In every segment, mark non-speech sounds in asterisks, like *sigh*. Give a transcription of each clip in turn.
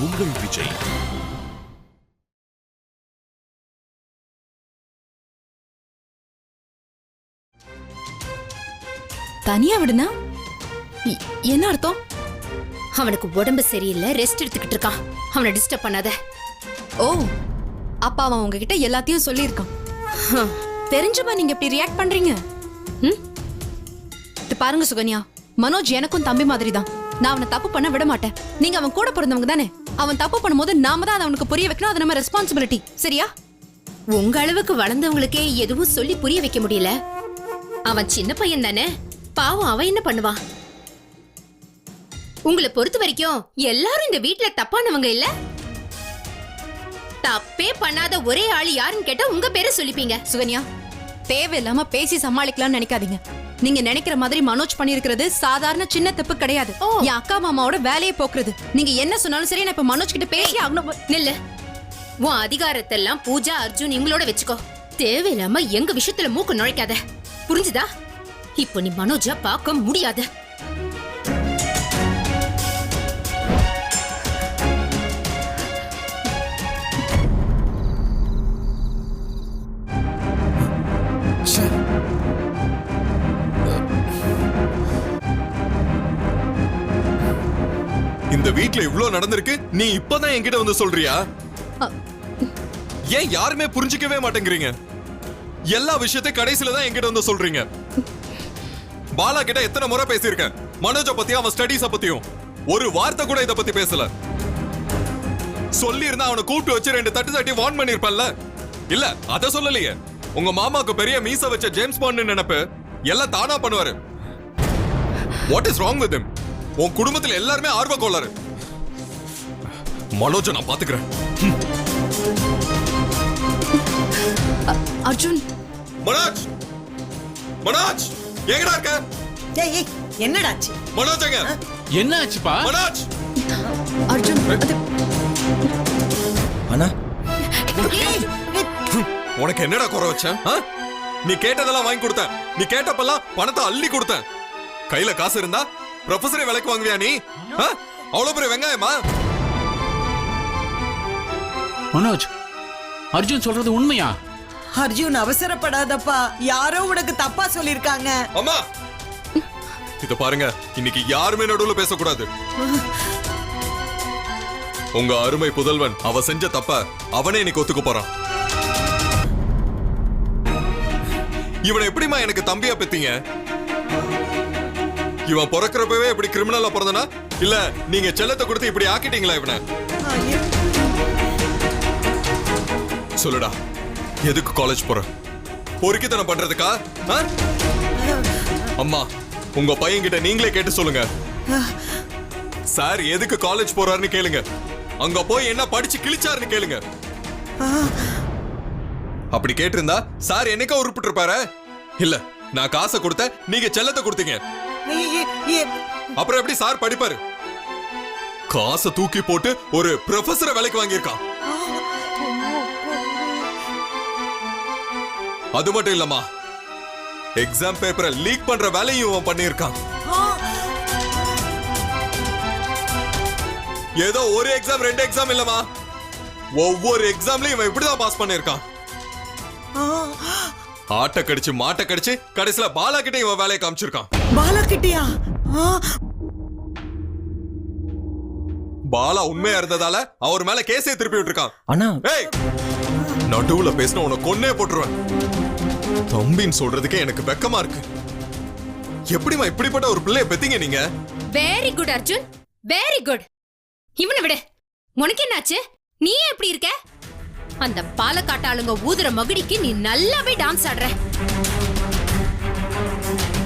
உங்கள் விஜய். தனியா விடுனா? இ- என்ன அர்த்தம்? அவனுக்கு உடம்பு சரியில்லை ரெஸ்ட் எடுத்துக்கிட்டு இருக்கான். அவனை டிஸ்டர்ப் பண்ணாத. ஓ அப்பா அவன் உங்ககிட்ட எல்லாத்தையும் சொல்லியிருக்கான். ஹம், தெரிஞ்சுமா நீங்க இப்படி ரியாக்ட் பண்றீங்க? ம்? இது பாருங்க சுகன்யா. மனோஜ் எனக்கும் தம்பி மாதிரி தான் நான் அவனை தப்பு பண்ண விட மாட்டேன். நீங்க அவன் கூட பிறந்தவங்க தானே? அவன் தப்பு பண்ணும்போது நாம தான் அதை அவனுக்கு புரிய வைக்கணும். அது நம்ம ரெஸ்பான்சிபிலிட்டி சரியா? உங்க அளவுக்கு வளர்ந்தவங்களுக்கே எதுவும் சொல்லி புரிய வைக்க முடியல. அவன் சின்ன பையன் தானே. பாவம் அவன் என்ன பண்ணுவான் உங்களை பொறுத்த வரைக்கும் எல்லாரும் இந்த வீட்டுல தப்பானவங்க இல்ல? தப்பே பண்ணாத ஒரே ஆள் யாருன்னு கேட்டா உங்க பேரை சொல்லிப்பீங்க. சுகன்யா தேவையில்லாம பேசி சமாளிக்கலாம்னு நினைக்காதீங்க. நீங்க நினைக்கிற மாதிரி மனோஜ் பண்ணிருக்கிறது சாதாரண சின்ன தப்பு கிடையாது. என் அக்கா மாமாவோட வேலையை போக்குறது. நீங்க என்ன சொன்னாலும் சரி நான் இப்ப மனோஜ் கிட்ட பேசி ஆகணும் நில்லு. உன் அதிகாரத்தெல்லாம் பூஜா அர்ஜுன் இவங்களோட வச்சுக்கோ. தேவையில்லாம எங்க விஷயத்துல மூக்கு நுழைக்காத. புரிஞ்சுதா? இப்போ நீ மனோஜா பார்க்க முடியாது. வீட்ல இவ்ளோ நடந்திருக்கு நீ இப்பதான் என்கிட்ட வந்து சொல்றியா. ஏன் யாருமே புரிஞ்சுக்கவே மாட்டேங்கிறீங்க? எல்லா விஷயத்தையும் கடைசில தான் என்கிட்ட வந்து சொல்றீங்க. பாலா கிட்ட எத்தனை முறை பேசியிருக்கேன்? மனோஜ பத்தியும் அவன் ஸ்டடீஸ பத்தியும். ஒரு வார்த்தை கூட இத பத்தி பேசல. சொல்லி இருந்தா அவனை கூப்பிட்டு வச்சு ரெண்டு தட்டு தட்டி வார்ன் பண்ணிருப்பல்ல இல்ல அத சொல்லலையே. உங்க மாமாக்கு பெரிய மீச வச்ச ஜேம்ஸ் பாண்ட் நினைப்பு எல்லாம் தானா பண்ணுவாரு. வாட் இஸ் ராங் வித் உன் குடும்பத்துல எல்லாருமே ஆர்வ கோளாறு மனோஜ நான் பாத்துக்கிறேன். அர்ஜுன். மனோஜ்! மனோஜ்! எங்கடா இருக்க? ஏய் ஏய் என்னடாச்சு? மனோஜ் எங்க? என்ன ஆச்சுப்பா மனோஜ்! அர்ஜுன் அண்ணா? உனக்கு என்னடா குறை வச்சேன் ஆ? நீ கேட்டதெல்லாம் வாங்கி கொடுத்தேன். நீ கேட்டப்பெல்லாம் பணத்தை அள்ளி கொடுத்தேன். கையில காசு இருந்தா ப்ரொஃபஸரே விலைக்கு வாங்குவியா நீ? ஆ? அவ்வளவு பெரிய வெங்காயமா? மனோஜ் அர்ஜுன் சொல்றது உண்மையா? அர்ஜுன் அவசரப்படாதப்பா. யாரோ உனக்கு தப்பா சொல்லிருக்காங்க அம்மா! இத பாருங்க. இன்னைக்கு யாருமே நடுவுல பேசக்கூடாது. உங்க அருமை புதல்வன் அவ செஞ்ச தப்ப அவனே இன்னைக்கு ஒத்துக்க போறான். இவனை எப்படிம்மா எனக்கு தம்பியா பெத்தீங்க? இவன் பிறக்கிறப்பவே இப்படி கிரிமினலா பிறந்தனா? இல்ல நீங்க செல்லத்தை கொடுத்து இப்படி ஆக்கிட்டீங்களா இவனை? சொல்லுடா. எதுக்கு காலேஜ் போற? பொறுக்கித்தனம் பண்றதுக்கா? அம்மா உங்க பையன்கிட்ட நீங்களே கேட்டு சொல்லுங்க. சார் எதுக்கு காலேஜ் போறாருன்னு கேளுங்க. அங்க போய் என்ன படிச்சு கிழிச்சாருன்னு கேளுங்க. அப்படி கேட்டிருந்தா சார் என்னைக்கா உருப்பிட்டு இருப்பாரு இல்ல நான் காசை கொடுத்தேன் நீங்க செல்லத்தை கொடுத்தீங்க. அப்புறம் எப்படி சார் படிப்பாரு? காசை தூக்கி போட்டு ஒரு ப்ரொஃபஸரை வேலைக்கு வாங்கியிருக்கான். அது மட்டும் இல்லம்மா. எக்ஸாம் பேப்பரை லீக் பண்ற வேலையும் இவன் பண்ணியிருக்கான். ஏதோ ஒரு எக்ஸாம் ரெண்டு எக்ஸாம் இல்லம்மா. ஒவ்வொரு எக்ஸாம்லயும் இவன் இப்படிதான் பாஸ் பண்ணியிருக்கான். ஆ, ஆட்டை கடிச்சு மாட்டை கடிச்சு கடைசியில பாலா கிட்ட இவன் வேலையை காமிச்சிருக்கான். பாலா கிட்டியா பாலா உண்மையா இருந்ததால அவர் மேல கேஸே திருப்பி விட்டுருக்கான். அண்ணா. ஏய்! நடுவுல பேசின உன கொன்னே போட்டுருவேன். தம்பின்னு சொல்றதுக்கே எனக்கு வெக்கமா இருக்கு. எப்படிம்மா இப்படிப்பட்ட ஒரு பிள்ளைய பெத்தீங்க நீங்க? Very good Arjun. Very good இவனை விடு. உனக்கு என்னாச்சு? நீ எப்படி இருக்க? அந்த பாலக்காட்டு ஆளுங்க ஊதுற மகுடிக்கு நீ நல்லாவே டான்ஸ் ஆடுற.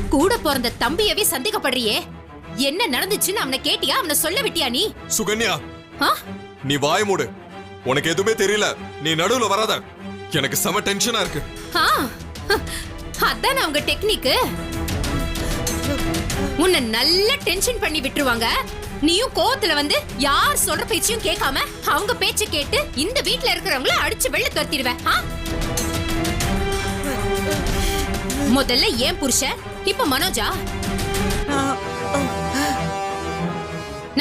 கூட பிறந்த தம்பியவே சந்தேகப்படுறியே. என்ன நடந்துச்சுன்னு அவனை கேட்டியா? அவனை சொல்ல விட்டியா நீ? சுகன்யா? நீ வாய மூடு. உனக்கு எதுவுமே தெரியல. நீ நடுவுல வராத. எனக்கு செம டென்ஷனா இருக்கு. ஆ, அதான் அவங்க டெக்னிக்கு உன்னை நல்ல டென்ஷன் பண்ணி விட்டுருவாங்க. நீயும் கோவத்துல வந்து யார் சொல்ற பேச்சையும் கேட்காம அவங்க பேச்ச கேட்டு இந்த வீட்ல இருக்கிறவங்கள அடிச்சு வெளில துரத்திடுவேன். முதல்ல ஏன் புருஷன்? இப்ப மனோஜா?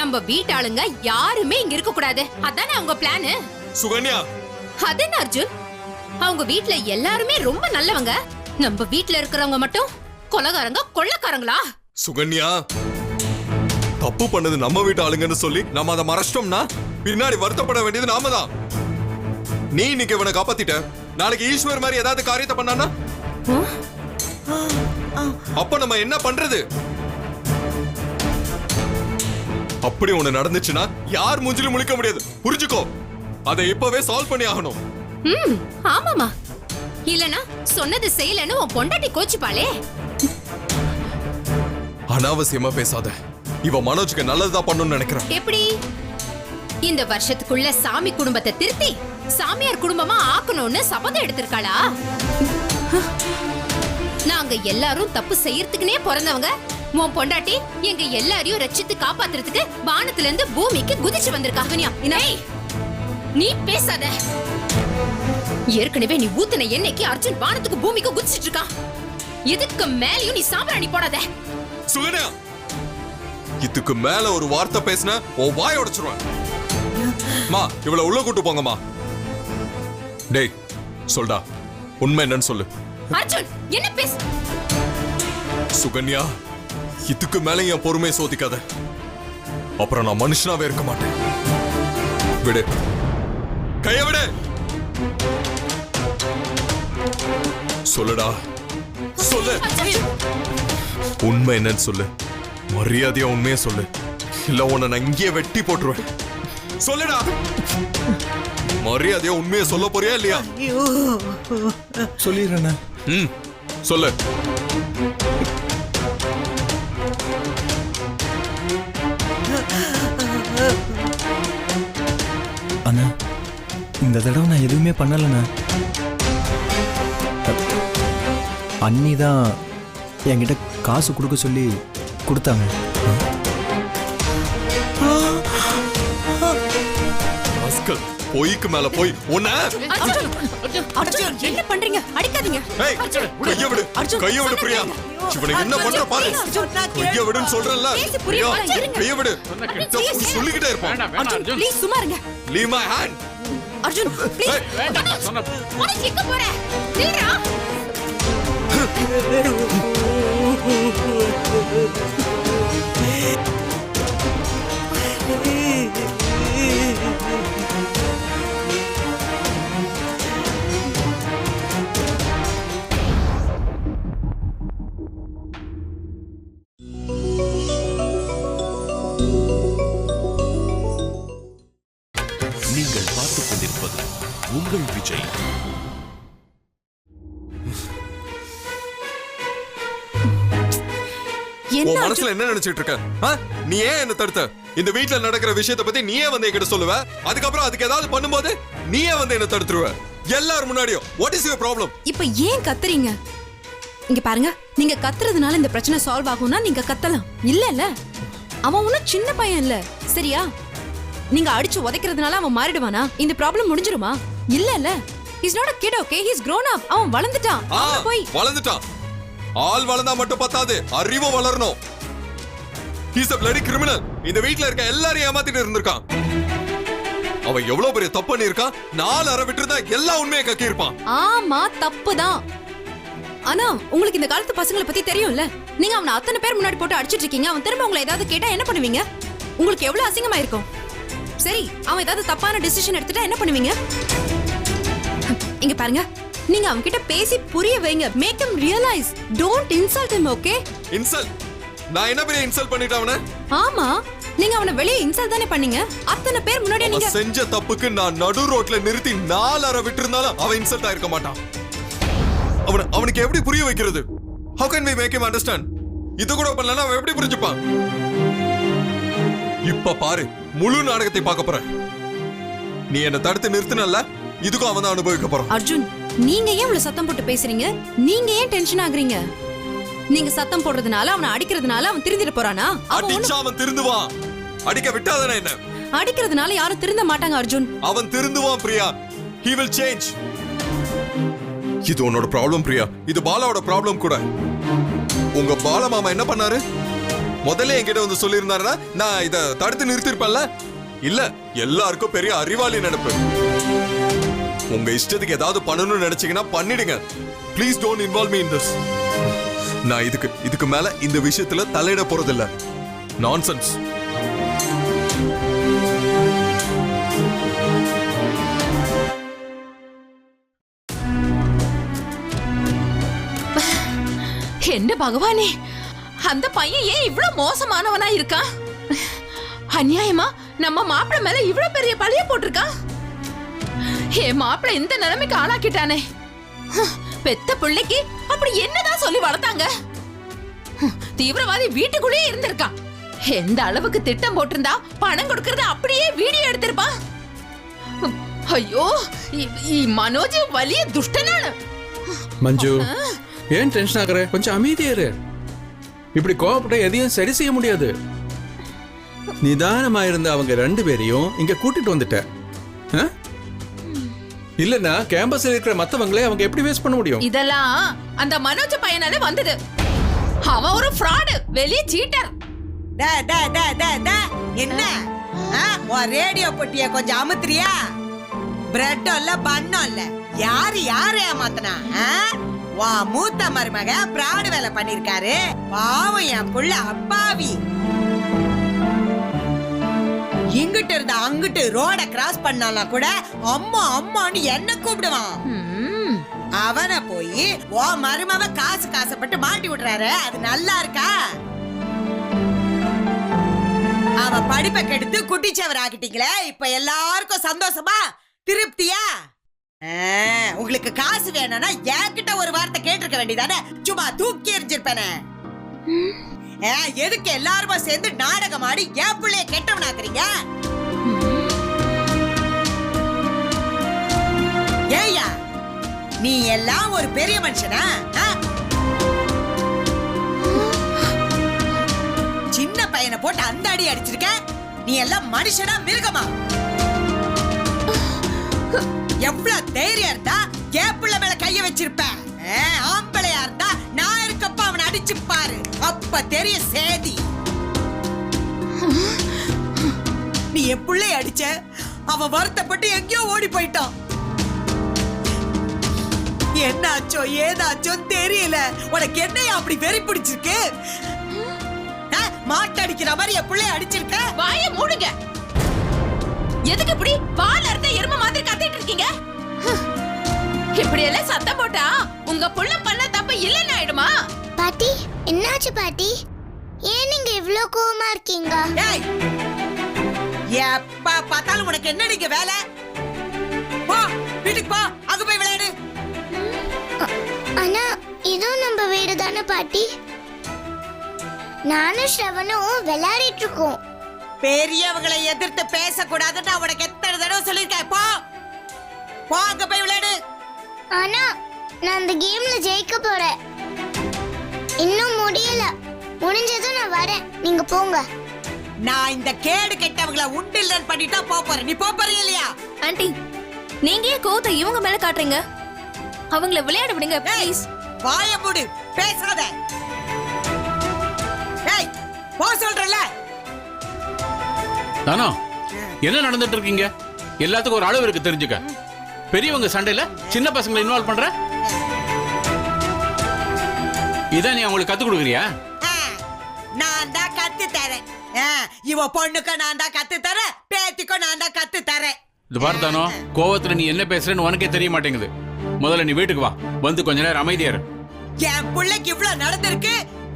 நம்ம நம்ம வீட்டாளுங்க யாருமே இங்க இருக்க கூடாது. அதானே அவங்க பிளானு சுகன்யா. அது என்ன அர்ஜுன்? அவங்க வீட்ல எல்லாருமே ரொம்ப நல்லவங்க. நம்ம வீட்ல இருக்கிறவங்க மட்டும் கொலகாரங்க கொள்ளக்காரங்களா? சுகன்யா தப்பு பண்ணது நம்ம வீட்டு ஆளுங்கன்னு சொல்லி நம்ம அதை மறைச்சிட்டோம்னா பின்னாடி வருத்தப்பட வேண்டியது நாம தான் நீ இன்னைக்கு இவனை காப்பாத்திட்ட? நாளைக்கு ஈஸ்வர் மாதிரி ஏதாவது காரியத்தை பண்ணானா அப்ப நம்ம என்ன பண்றது? அப்படி ஒண்ணு நடந்துச்சுன்னா யார் மூஞ்சிலும் முழிக்க முடியாது. புரிஞ்சுக்கோ. அதை இப்பவே சால்வ் பண்ணி ஆகணும். ம் ஆமாமா இல்லனா சொன்னது செய்யலன்னு உன் பொண்டாட்டி கோச்சுப்பாளே. அனாவசியமா பேசாத. இவ மனோஜுக்கு நல்லதுதான் பண்ணணும்னு நினைக்கிறேன். எப்படி? இந்த வருஷத்துக்குள்ள சாமி குடும்பத்தை திருத்தி சாமியார் குடும்பமா ஆக்கணும்னு சபதம் எடுத்திருக்காளா? நாங்க எல்லாரும் தப்பு செய்யறதுக்குனே பிறந்தவங்க உன் பொண்டாட்டி எங்க எல்லாரையும் ரட்சித்து காப்பாத்துறதுக்கு வானத்துல இருந்து பூமிக்கு குதிச்சு வந்திருக்கா. கன்யா ஏய், நீ பேசாத. ஏற்கனவே நீ ஊத்துன எண்ணெய்க்கு அர்ஜுன் வானத்துக்கு பூமிக்கு குதிச்சிட்டு இருக்கான். இதுக்கு மேலயும் நீ சாம்பிராணி போடாத. சுகன்யா இதுக்கு மேல ஒரு வார்த்தை பேசின உன் வாய உடைச்சிருவேன். மா இவள உள்ள கூட்டு போங்கம்மா. டேய் சொல்டா உண்மை என்னன்னு சொல்லு. அர்ஜுன் என்ன பேச சுகன்யா இதுக்கு மேல என் பொறுமையை சோதிக்காத. அப்புறம் நான் மனுஷனாவே இருக்க மாட்டேன். விடு. கைய விடு. சொல்லுடா. சொல்லு. உண்மை என்னன்னு சொல்லு. மரியாதையா உண்மையா சொல்லு. இல்ல உன்னை நான் இங்கேயே வெட்டி போட்டுருவேன். சொல்லுடா. மரியாதையா உண்மையை சொல்ல போறியா இல்லையா? ஐயோ. சொல்லிடுறேண்ணே. ம் சொல்லு. இந்த தடவை நான் எதுவுமே பண்ணலைண்ணே. அண்ணி தான் என்கிட்ட காசு கொடுக்க சொல்லி கொடுத்தாங்க. பொய்க்கு மேல போய் உன்ன என்ன பண்றீங்க? அடிக்காதீங்க. ஏய், கைய விடு. கைய விடு பிரியா. இவனை என்ன பண்ற பாரு. கைய விடுன்னு சொல்றேன்ல. பேசி புரிய. கைய விடு. சொல்லிக்கிட்டே இருப்பான் leave my hand Arjun please வேண்டாம் சொன்ன உனக்கு எங்க போற? நில்றா. நீங்கள் *laughs* மனசுல என்ன நினைச்சிட்டு இருக்க? நீ ஏன் என்ன தடுத்த? இந்த வீட்ல நடக்கிற விஷயத்தை பத்தி நீயே வந்து என்கிட்ட சொல்லுவ? அதுக்கப்புறம் அதுக்கு ஏதாவது பண்ணும்போது நீயே வந்து என்ன தடுத்துருவ. எல்லாரும் முன்னாடியும் வாட் இஸ் யுவர் ப்ராப்ளம் இப்ப ஏன் கத்துறீங்க? இங்க பாருங்க நீங்க கத்துறதுனால இந்த பிரச்சனை சால்வ் ஆகும்னா நீங்க கத்தலாம். இல்ல இல்ல அவன் ஒன்னும் சின்ன பையன் இல்ல. சரியா? நீங்க அடிச்சு உதைக்கிறதுனால அவன் மாறிடுவானா? இந்த ப்ராப்ளம் முடிஞ்சிருமா? இல்ல இல்ல is not a kid okay? He's grown up. அவன் வளர்ந்துட்டான். போய் வளர்ந்துட்டான். ஆள் வளர்ந்தா மட்டும் பத்தாது. அறிவும் வளரணும். ஹீஸ் a bloody கிரிமினல் இந்த வீட்ல இருக்க எல்லாரையும் ஏமாத்திட்டு இருந்திருக்கான். அவன் எவ்வளவு பெரிய தப்பு பண்ணிருக்கான் நாலு அரை விட்டு எல்லா உண்மையை கக்கி இருப்பான் ஆமா தப்புதான். ஆனா உங்களுக்கு இந்த காலத்து பசங்களை பத்தி தெரியும்ல? நீங்க அவனை அத்தனை பேர் முன்னாடி போட்டு அடிச்சிட்டு இருக்கீங்க. அவன் திரும்ப உங்களை ஏதாவது கேட்டா என்ன பண்ணுவீங்க? உங்களுக்கு எவ்வளவு அசிங்கமா இருக்கும் சரி அவன் ஏதாவது தப்பான டிசிஷன் எடுத்துட்டா என்ன பண்ணுவீங்க? இங்க பாருங்க. நீங்க அவன் கிட்ட பேசி புரிய வைங்க. Make him realise don't insult him okay insult நான் என்ன பெரிய இன்சல்ட் பண்ணிட்டேன் அவனை? ஆமா. நீங்க அவனை வெளியே இன்சல்ட் தானே பண்ணீங்க? அத்தனை பேர் முன்னாடி நீங்க செஞ்ச தப்புக்கு நான் நடு ரோட்ல நிறுத்தி நாலு அரை விட்டு இருந்தாலும் அவன் இன்சல்ட் ஆயிருக்க மாட்டான். அவன அவனுக்கு எப்படி புரிய வைக்கிறது? How can we make him understand? இது கூட பண்ணலன்னா அவன் எப்படி புரிஞ்சுப்பான்? இப்ப பாரு முழு நாடகத்தை பார்க்க போறேன். நீ என்ன தடுத்து நிறுத்தினல்ல இதுக்கும் அவன் தான் அனுபவிக்க போறான். அர்ஜுன் நீங்க ஏன் இவ்வளவு சத்தம் போட்டு பேசுறீங்க? நீங்க ஏன் டென்ஷன் ஆகுறீங்க? நீங்க சத்தம் போடுறதுனால அவனை அடிக்கிறதுனால அவன் திருந்திட போறானா? அடிச்சா அவன் திருந்துவான் அடிக்க விட்டாதானே என்ன? அடிக்கிறதுனால யாரும் திருந்த மாட்டாங்க அர்ஜுன். அவன் திருந்துவான் பிரியா. He will change. இது உன்னோட ப்ராப்ளம் பிரியா. இது பாலாவோட ப்ராப்ளம் கூட. உங்க பால மாமா என்ன பண்ணாரு? முதல்ல என்கிட்ட வந்து சொல்லியிருந்தாருன்னா நான் இத தடுத்து நிறுத்திருப்பேன்ல இல்ல எல்லாருக்கும் பெரிய அறிவாளி நினைப்பு. உங்க இஷ்டத்துக்கு ஏதாவது பண்ணணும்னு நினைச்சீங்கன்னா பண்ணிடுங்க. Please don't involve me in this நான் இதுக்கு இதுக்கு மேல இந்த விஷயத்துல தலையிட போறதில்ல. நான்சென்ஸ் என்ன பகவானே? அந்த பையன் ஏன் இவ்வளவு மோசமானவனா இருக்கான்? அநியாயமா நம்ம மாப்பிள்ள மேல இவ்வளவு பெரிய பழிய போட்டிருக்கான்? ஏ மாப்பிள்ள இந்த நிலைமைக்கு ஆளாக்கிட்டானே. பெத்த பிள்ளைக்கு அப்படி என்னதான் சொல்லி வளர்த்தாங்க? தீவிரவாதி வீட்டுக்குள்ளேயே இருந்திருக்கான் எந்த அளவுக்கு திட்டம் போட்டிருந்தா பணம் கொடுக்கறத அப்படியே வீடியோ எடுத்திருப்பான் ஐயோ மனோஜ் வலிய துஷ்டனான. மஞ்சு ஏன் டென்ஷன் ஆகுற? கொஞ்சம் அமைதியா இரு. இப்படி கோவப்பட்ட எதையும் சரி செய்ய முடியாது. நிதானமா இருந்த அவங்க ரெண்டு பேரையும் இங்க கூட்டிட்டு வந்துட்ட. ஆ? இல்லன்னா கேம்பஸ்ல இருக்கிற மத்தவங்களே அவங்க எப்படி வேஸ்ட் பண்ண முடியும்? இதெல்லாம் அந்த மனோஜ் பையனால வந்தது. அவன் ஒரு ஃப்ராடு வெளிய சீட்டர் டே, டே, டே, டே, டே. என்ன? ஆ, உன் ரேடியோ பொட்டிய கொஞ்சம் அமுத்துறியா? பிரெட்டும் இல்ல பன்னும் இல்ல. யாரு யாரு ஏமாத்தனா? ஆ? உன் மூத்த மருமக பிராடு வேலை பண்ணிருக்காரு பாவம் என் புள்ள அப்பாவி. இங்கிட்டு இருந்து அங்கிட்டு ரோட கிராஸ் பண்ணாலும் கூட அம்மா அம்மான்னு என்ன கூப்பிடுவான். அவனை போய் ஓ மருமவ காசு காசப்பட்டு மாட்டி விடுறாரு. அது நல்லா இருக்கா? அவ படிப்பை கெடுத்து குட்டிச்சவர் ஆக்கிட்டீங்களே இப்ப எல்லாருக்கும் சந்தோஷமா? திருப்தியா? ஆ, உங்களுக்கு காசு வேணும்னா என்கிட்ட ஒரு வார்த்தை கேட்டிருக்க வேண்டியதானே? சும்மா தூக்கி எறிஞ்சிருப்பேனே. ஆ, எதுக்கு எல்லாருமா சேர்ந்து நாடகம் ஆடி என் பிள்ளைய கெட்டவனாக்குறீங்க? ஏய்யா நீ எல்லாம் ஒரு பெரிய மனுஷனா? ஆ? சின்ன பையனை போட்டு அந்த அடி அடிச்சிருக்க? நீ எல்லாம் மனுஷனா மிருகமா? எவ்வளவு தைரியம் இருந்தா என் பிள்ளை மேல கைய வச்சிருப்பேன் அப்ப தெரிய சேதி. நீ என் பிள்ளைய அடிச்ச அவ வருத்தப்பட்டு எங்கேயோ ஓடி போயிட்டான். என்னாச்சோ ஏதாச்சோ தெரியல. உனக்கு என்னையா அப்படி வெறி பிடிச்சிருக்கு? ஆ, மாட்டடிக்கிற மாதிரி என் பிள்ளைய அடிச்சிருக்க? வாய மூடுங்க. எதுக்கு இப்படி பால் அறுத்த எரும மாதிரி கத்திட்டு இருக்கீங்க? இப்படி எல்லாம் சத்தம் போட்டா உங்க புள்ள பண்ண தப்பு இல்லைன்னு ஆயிடுமா? பாட்டி? என்னாச்சு பாட்டி? ஏன் நீங்க இவ்ளோ கோவமா இருக்கீங்க? எப்ப பார்த்தாலும் உனக்கு என்ன நீங்க வேலை? போ வீட்டுக்கு போ அங்க போய் விளையாடு. ஆனா இதுவும் நம்ம வீடு தானே பாட்டி? நானும் ஸ்ரவனும் விளையாடிட்டு இருக்கோம். பெரியவங்களை எதிர்த்து பேசக்கூடாதுன்னு உனக்கு எத்தனை தடவை சொல்லியிருக்கேன். போ போ அங்க போய் விளையாடு. ஆனா நான் அந்த கேம்ல ஜெயிக்க போறேன். இன்னும் முடியல. முடிஞ்சதும் நான் வரேன். நீங்க போங்க. நான் இந்த கேடு கெட்டவங்கள உண்டு இல்லைன்னு பண்ணிட்டா போறேன். நீ போறியா இல்லையா? ஆண்டி நீங்க ஏன் கோவத்தை இவங்க மேல காட்டுறீங்க? அவங்கள விளையாட விடுங்க ப்ளீஸ். வாய மூடு. பேசாத. ஏய் போ சொல்றல தானோ என்ன நடந்துட்டு இருக்கீங்க? எல்லாத்துக்கும் ஒரு அளவு இருக்கு தெரிஞ்சுக்க. பெரியவங்க சண்டையில சின்ன பசங்களை இன்வால்வ் பண்ற? இதான் நீ அவங்களுக்கு கத்து கொடுக்குறியா? நான் தான் கத்து தரேன். இவ பொண்ணுக்கு நான் தான் கத்து தரேன். பேத்திக்கும் நான் தான் கத்து தரேன். இது பார்த்தானோ கோவத்துல நீ என்ன பேசுறேன்னு உனக்கே தெரிய மாட்டேங்குது. முதல்ல நீ வீட்டுக்கு வா. வந்து கொஞ்ச நேரம் அமைதியா என் பிள்ளைக்கு இவ்வளவு நடந்திருக்கு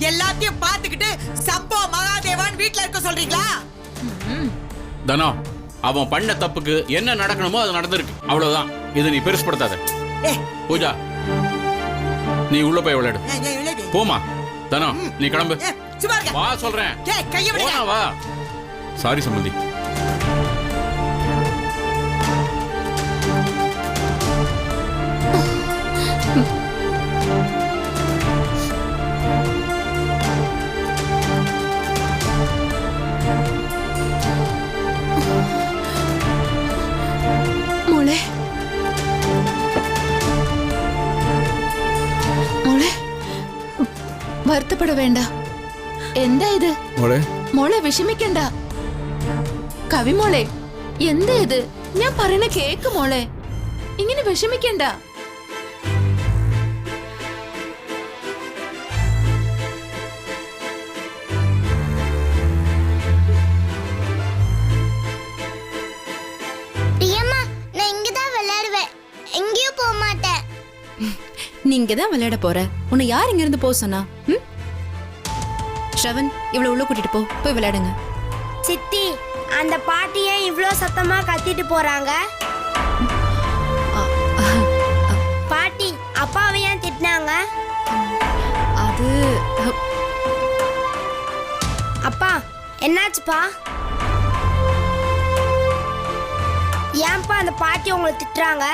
எல்லாத்தையும் பார்த்துக்கிட்டு சம்பவ மகாதேவான் வீட்ல இருக்க சொல்றீங்களா? தனோ அவன் பண்ண தப்புக்கு என்ன நடக்கணுமோ அது நடந்திருக்கு. அவ்வளவுதான். இதை நீ பெருசுப்படுத்தாத. ஏ. பூஜா நீ உள்ள போய் விளையாடு. போமா தனோ நீ கிளம்பு. வா சொல்றேன் ஏய், கையை போனா விடுங்க. வா சாரி சம்பந்தி மோளே வருத்தப்பட வேண்டாம் എന്താ ഇത് മോളെ മോളെ വിഷമിക്കണ്ട കവിമോളെ എന്താ ഇത് ഞാൻ പറയണ കേക്ക് മോളെ ഇങ്ങനെ വിഷമിക്കണ്ട பிரியம்மா நான் இங்க தான் விளையாடுவேன் எங்கேயும் போக மாட்டேன் நீங்க தான் விளையாட போற உன்னை யார் இங்க இருந்து போக சொன்னா ம்? ஸ்ரவன் இவ்வளவு உள்ள கூட்டிட்டு போ. போய் விளையாடுங்க. சித்தி அந்த பாட்டி ஏன் இவ்ளோ சத்தமா கத்திட்டு போறாங்க? பாட்டி அப்பாவை ஏன் திட்டினாங்க? அது அப்பா என்னாச்சுப்பா? ஏன்பா அந்த பாட்டி உங்களை திட்டுறாங்க?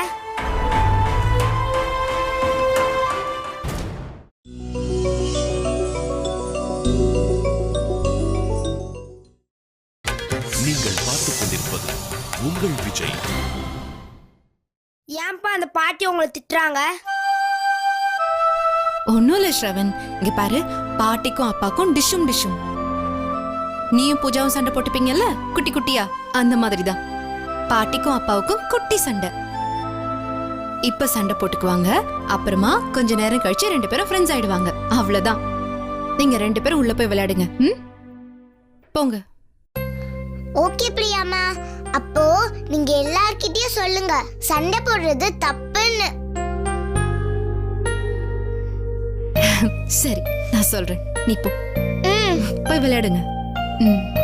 உங்கள் விஜய். ஏன்பா அந்த பாட்டி உங்களை திட்டுறாங்க? ஒன்னும் இல்ல ஸ்ரவன். இங்க பாரு பாட்டிக்கும் அப்பாக்கும் டிஷ்ஷும் டிஷ்ஷும். நீயும் பூஜாவும் சண்டை போட்டுப்பீங்கல்ல? குட்டி குட்டியா? அந்த மாதிரி தான் பாட்டிக்கும் அப்பாவுக்கும் குட்டி சண்டை. இப்ப சண்டை போட்டுக்குவாங்க. அப்புறமா கொஞ்ச நேரம் கழிச்சு ரெண்டு பேரும் ஃப்ரெண்ட்ஸ் ஆயிடுவாங்க. அவ்வளவுதான். நீங்க ரெண்டு பேரும் உள்ள போய் விளையாடுங்க. ம்? போங்க. ஓகே பிரியாம்மா. அப்போ நீங்க எல்லார்கிட்டயும் சொல்லுங்க. சண்டை போடுறது தப்புன்னு. சரி நான் சொல்றேன். நீ போ. போய் விளையாடுங்க. ம்.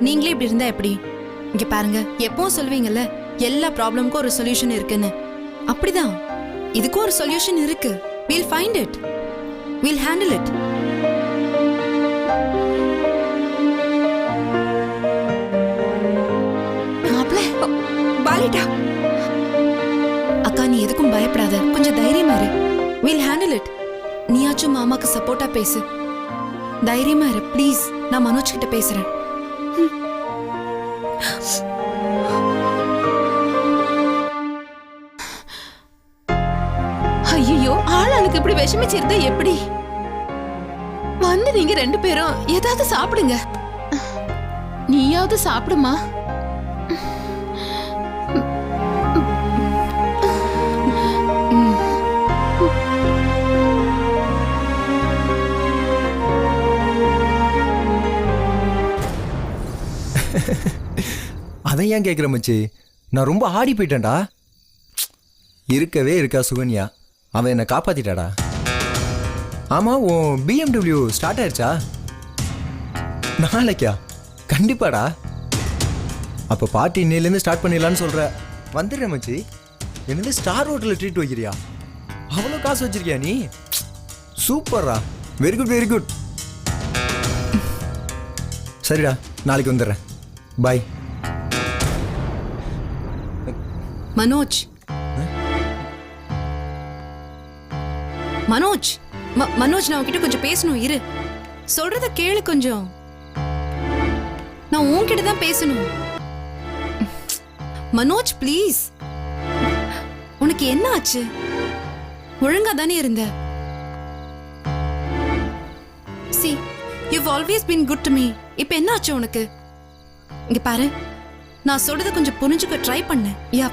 நீங்களே இப்படி இருந்தா எப்படி? இங்க பாருங்க எப்பவும் சொல்வீங்கல்ல எல்லா ப்ராப்ளம்க்கும் ஒரு சொல்யூஷன் இருக்குன்னு. அப்படிதான். இதுக்கும் ஒரு சொல்யூஷன் இருக்கு. We'll find it we'll handle it பாலிட்டா. அக்கா நீ எதுக்கும் பயப்படாத. கொஞ்சம் தைரியமா இரு. வீல் ஹேண்டில் இட் நீயாச்சும் மாமாக்கு சப்போர்ட்டா பேசு. தைரியமா இரு. ப்ளீஸ் நான் மனோஜ் கிட்ட பேசுறேன். விஷமிச்சிருந்தா எப்படி? வந்து நீங்க ரெண்டு பேரும். ஏதாவது சாப்பிடுங்க. நீயாவது சாப்பிடுமா? அதை ஏன் கேட்குற மச்சி? நான் ரொம்ப ஆடி போயிட்டேன்டா. இருக்கவே இருக்கா சுகன்யா. அவன் என்னை காப்பாத்திட்டாடா. ஆமாம் உன் பிஎம்டபிள்யூ ஸ்டார்ட் ஆயிடுச்சா நாளைக்கா? கண்டிப்பாடா. அப்போ பார்ட்டி இன்னையிலேருந்து ஸ்டார்ட் பண்ணிடலான்னு சொல்கிற வந்துடுறேன் மச்சி. என்னது ஸ்டார் ஹோட்டலில் ட்ரீட் வைக்கிறியா? அவ்வளோ காசு வச்சிருக்கியா நீ? சூப்பர்ரா. வெரி குட் வெரி குட் சரிடா நாளைக்கு வந்துடுறேன். பாய் மனோஜ். மனோஜ். மனோஜ் நான் உன்கிட்ட கொஞ்சம் பேசணும் இரு. சொல்றத கேளு கொஞ்சம். நான் உன்கிட்ட தான் பேசணும். மனோஜ் ப்ளீஸ் உனக்கு என்ன ஆச்சு? ஒழுங்கா தானே இருந்த? See you've always been good to me இப்போ என்ன ஆச்சு உனக்கு? இங்க பாரு. நான் சொல்றத கொஞ்சம் புரிஞ்சுக்க ட்ரை பண்ண. யா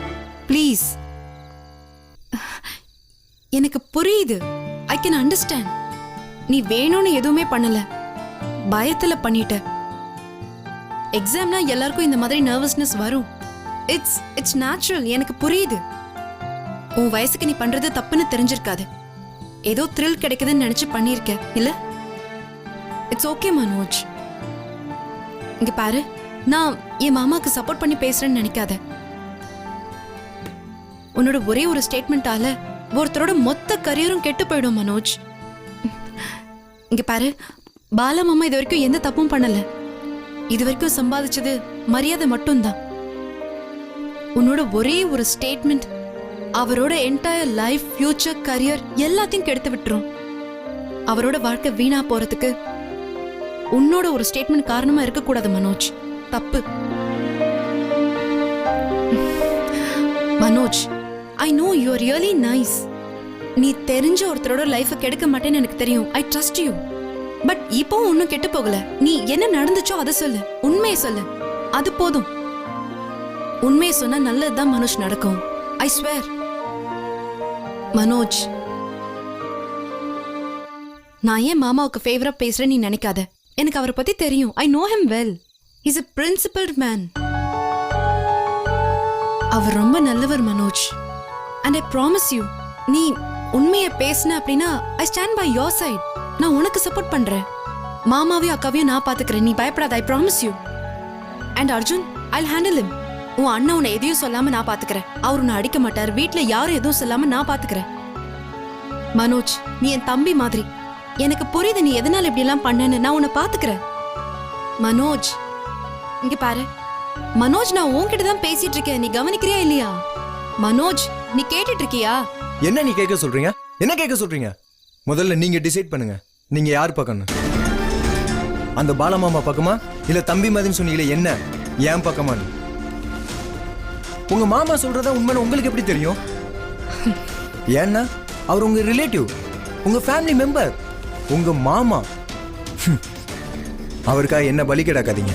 ப்ளீஸ் எனக்கு புரியுது. ஐ கேன் அண்டர்ஸ்டாண்ட் நீ வேணும்னு எதுவுமே பண்ணல. பயத்துல பண்ணிட்ட. எக்ஸாம்னா எல்லாருக்கும் இந்த மாதிரி நர்வஸ்னஸ் வரும். இட்ஸ் இட்ஸ் நேச்சுரல் எனக்கு புரியுது. உன் வயசுக்கு நீ பண்றது தப்புன்னு தெரிஞ்சிருக்காது. ஏதோ த்ரில் கிடைக்குதுன்னு நினைச்சு பண்ணியிருக்க இல்ல? இட்ஸ் ஓகே மனோஜ் இங்க பாரு. நான் என் மாமாக்கு சப்போர்ட் பண்ணி பேசுறேன்னு நினைக்காத. உன்னோட ஒரே ஒரு ஸ்டேட்மெண்டால ஒருத்தரோட மொத்த கரியரும் கெட்டு போயிடும் மனோஜ். இங்க பாரு பாலா மாமா இது வரைக்கும் எந்த தப்பும் பண்ணல. இது வரைக்கும் சம்பாதிச்சது மரியாதை மட்டும்தான். உன்னோட ஒரே ஒரு ஸ்டேட்மெண்ட் அவரோட என்டையர் லைஃப் ஃபியூச்சர் கரியர் எல்லாத்தையும் கெடுத்து விட்டுரும். அவரோட வாழ்க்கை வீணா போறதுக்கு உன்னோட ஒரு ஸ்டேட்மெண்ட் காரணமா இருக்கக்கூடாது மனோஜ். தப்பு. I know you really nice நீ தெரிஞ்ச ஒருத்தரோட லைஃபை கெடுக்க மாட்டேன்னு எனக்கு தெரியும். ஐ ட்ரஸ்ட் யூ பட் இப்போ ஒன்றும் கெட்டு போகல. நீ என்ன நடந்துச்சோ அதை சொல்லு. உண்மையை சொல்லு. அது போதும். உண்மையை சொன்னா நல்லதுதான் மனோஜ் நடக்கும். I swear Manoj. நான் ஏன் மாமாவுக்கு ஃபேவரா பேசுறேன்னு நீ நினைக்காத. எனக்கு அவரை பத்தி தெரியும். I know him well is a principled man அவர் ரொம்ப நல்லவர் Manoj. And I promise you நீ உண்மையை பேசின அப்படின்னா I stand by your side நான் உனக்கு சப்போர்ட் பண்றேன். மாமாவையும் அக்காவையும் நான் பாத்துக்கிறேன். நீ பயப்படாத I promise you and Arjun I handle him உன் அண்ணன் உன்னை எதையும் சொல்லாம நான் பாத்துக்கிறேன். அவர் உன்னை அடிக்க மாட்டார். வீட்டில் யாரும் எதுவும் சொல்லாம நான் பாத்துக்கிறேன். மனோஜ் நீ என் தம்பி மாதிரி. எனக்கு புரியுது நீ எதனால இப்படி எல்லாம் நான் உன்னை பாத்துக்கிறேன். மனோஜ் இங்க பாரு. மனோஜ் நான் உன்கிட்ட தான் பேசிட்டு இருக்கேன். நீ கவனிக்கிறியா இல்லையா? மனோஜ் நீ கேட்டுட்டு இருக்கியா என்ன நீ கேட்க சொல்றீங்க? என்ன கேட்க சொல்றீங்க? முதல்ல நீங்க டிசைட் பண்ணுங்க. நீங்க யார் பக்கம்னு. அந்த பாலமாமா பக்கமா? இல்ல தம்பி மாதிரின்னு சொன்னீங்களே என்ன? ஏன் பக்கமான்னு? உங்க மாமா சொல்றதா உண்மைன்னு உங்களுக்கு எப்படி தெரியும்? ஏன்னா அவர் உங்க ரிலேட்டிவ் உங்க ஃபேமிலி மெம்பர் உங்க மாமா. அவருக்காக என்ன பலி கிடக்காதீங்க.